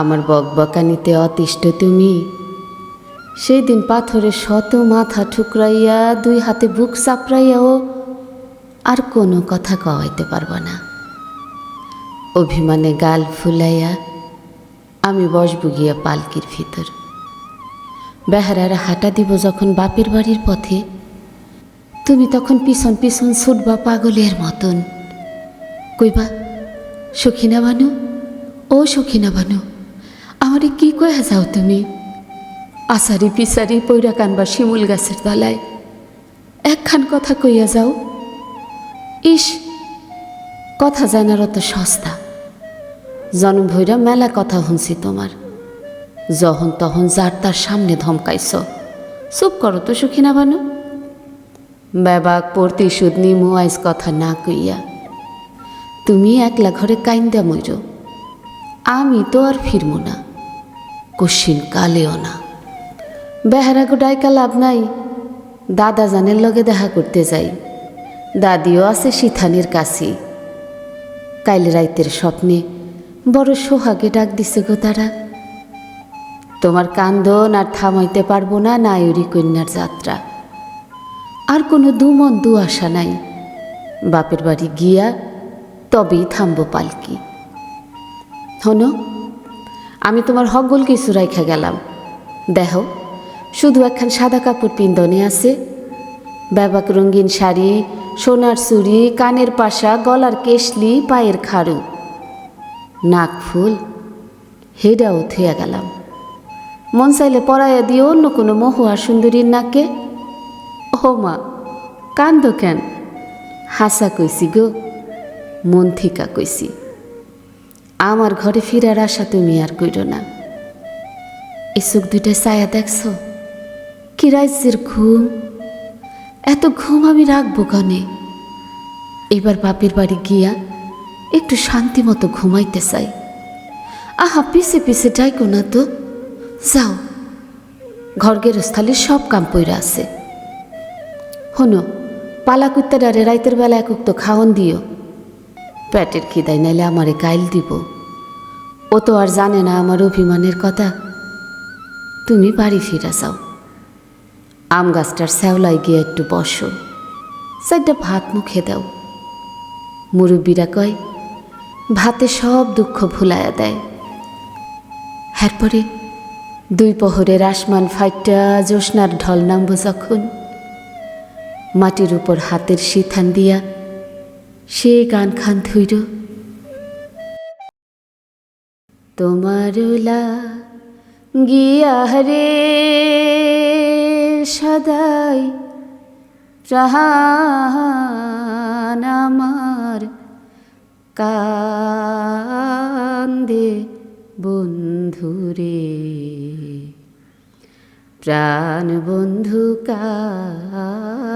আমার বকবকানিতে অতিষ্ঠ তুমি। সেই দিন পাথরের শত মাথা ঠুকরাইয়া দুই হাতে বুক চাপড়াইয়াও আর কোনো কথা কওয়াইতে পারব না। অভিমানে গাল ফুলাইয়া আমি বসবো গিয়া পালকির ভিতর। বেহারারা হাঁটা দিব যখন বাপের বাড়ির পথে, তুমি তখন পিছন পিছন ছুটবা পাগলের মতন। কইবা সখিনা বানু ও সখিনা বানু আমারে কি কয়ে যাও তুমি? আসারি পিসারি পৈরা কানবা শিমুল গাছের তলায়। একখান কথা কইয়া যাও। ইস, কথা জানার অত সস্তা। জনম ভৈরা মেলা কথা শুনছি তোমার। যখন তখন যার তার সামনে ধমকাইছ। চুপ করো তো সুখী না বানু বেবাক পড়তে সুদনি মুয়াইজ কথা না কইয়া। তুমি একলা ঘরে কাইন্দা মইর। আমি তো আর ফিরমু না। কশিন কালেও না। বেহারা গোডাইকা লাভ নাই। দাদা জানের লগে দেখা করতে যাই। দাদিও আছে সিথানির কাছে। কাইল রাইতের স্বপ্নে বড় সোহাগে ডাক দিছে গো তারা। তোমার কান্দন আর থামাইতে পারব না নায়রি কন্যার যাত্রা। আর কোনো দুমন দু আশা নাই। বাপের বাড়ি গিয়া তবেই থামবো পালকি। হনো? আমি তোমার হগল কিছু রাইখা গেলাম। দেহ শুধু একখান সাদা কাপড় পিন্দনে আছে। ব্যাবাক রঙিন শাড়ি, সোনার চুড়ি, কানের পাশা, গলার কেশলি, পায়ের খাড়ু। নাক ফুল, হেডাও থুয়া গেলাম। মন চাইলে পরাইয়া দিয়ে অন্য কোনো মহুয়া সুন্দরীর নাকে। ও মা, কান্দ কেন? হাসা কইছি গো, মন থিকা কইছি। আমার ঘরে ফিরার আশা তুমি আর কইর না। এই চোখ দুইটা ছায়া দেখছ? কি রাজ্যের ঘুম? এত ঘুম আমি রাখব গনে এবার বাপের বাড়ি গিয়া একটু শান্তি মতো ঘুমাইতে চাই। আহা, পিছে পিছে ডাইকো না তো। যাও। ঘর গেরস্থালির সব কাম পইরা আছে। হনো, পালা কুত্তাডারে রাইতের বেলা একক তো খাওন দিও। পেটের খিদাই নাইলে আমারে গাইল দিব। ও তো আর জানে না আমার অভিমানের কথা। তুমি বাড়ি ফিরা যাও। আম গাছটার শ্যাওলায় গিয়ে একটু বসো। চারটা ভাত মুখে দাও। মুরব্বীরা কয়, ভাতে সব দুঃখ ভুলাইয়া দেয়। এরপরে দুই পহরের আসমান ফাইটা জ্যোৎস্নার ঢল নামব যখন। মাটির উপর হাতের সিথান দিয়া সে গান খান ধৈর তোমারুলা গিয়া রে সদাই প্রাণ আমার কান্দে বন্ধুরে প্রাণ বন্ধু কালিয়া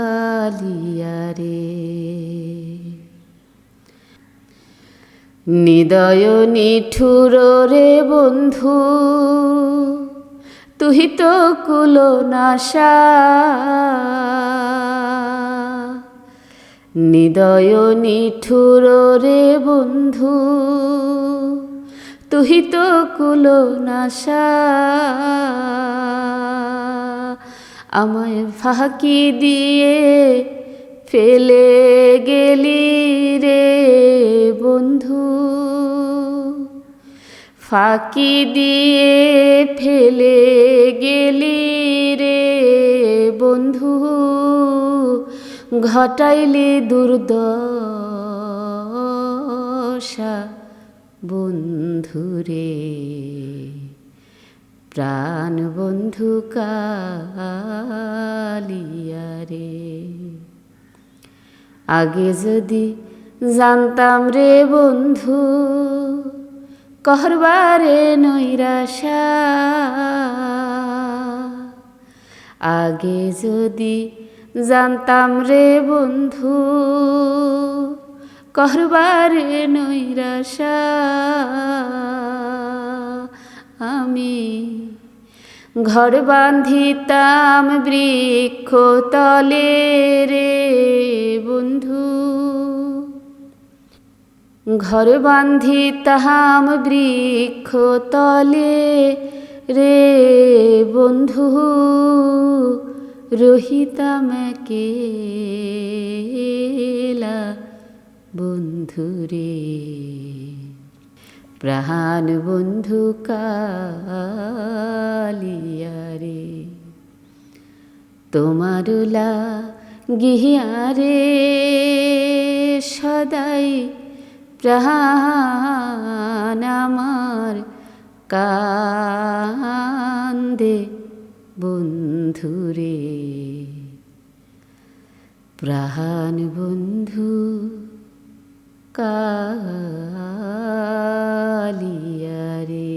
রে নিদয় নিঠুর রে বন্ধু তুহি তো কুলো নাশা। নিদয় নিঠুর রে বন্ধু তুহি তো কুলো নাশা। আমায় ফাঁকি দিয়ে ফেলে গেলি রে বন্ধু। ফাঁকি দিয়ে ফেলে গেলি রে বন্ধু। ঘটাইলি দুর্দশা বন্ধুরে প্রাণ বন্ধু কালিয়া রে। আগে যদি জানতাম রে বন্ধু করবারে নৈরাশা। আগে যদি জানতাম রে বন্ধু, করবারে নৈরাশা। আমি ঘর বাঁধিতাম বৃক্ষ তলে রে বন্ধু। ঘর বান্ধি তাহাম বৃক্ষ তলে। রে বন্ধু, রহিতাম কেলা বন্ধু রে। প্রাণ বন্ধু কালিয়া রে। তোমারুলা তোমার গিহিয়ারে সদাই প্রাণ আমার কান্দে বন্ধুরে। প্রাণ বন্ধু কালিয়া রে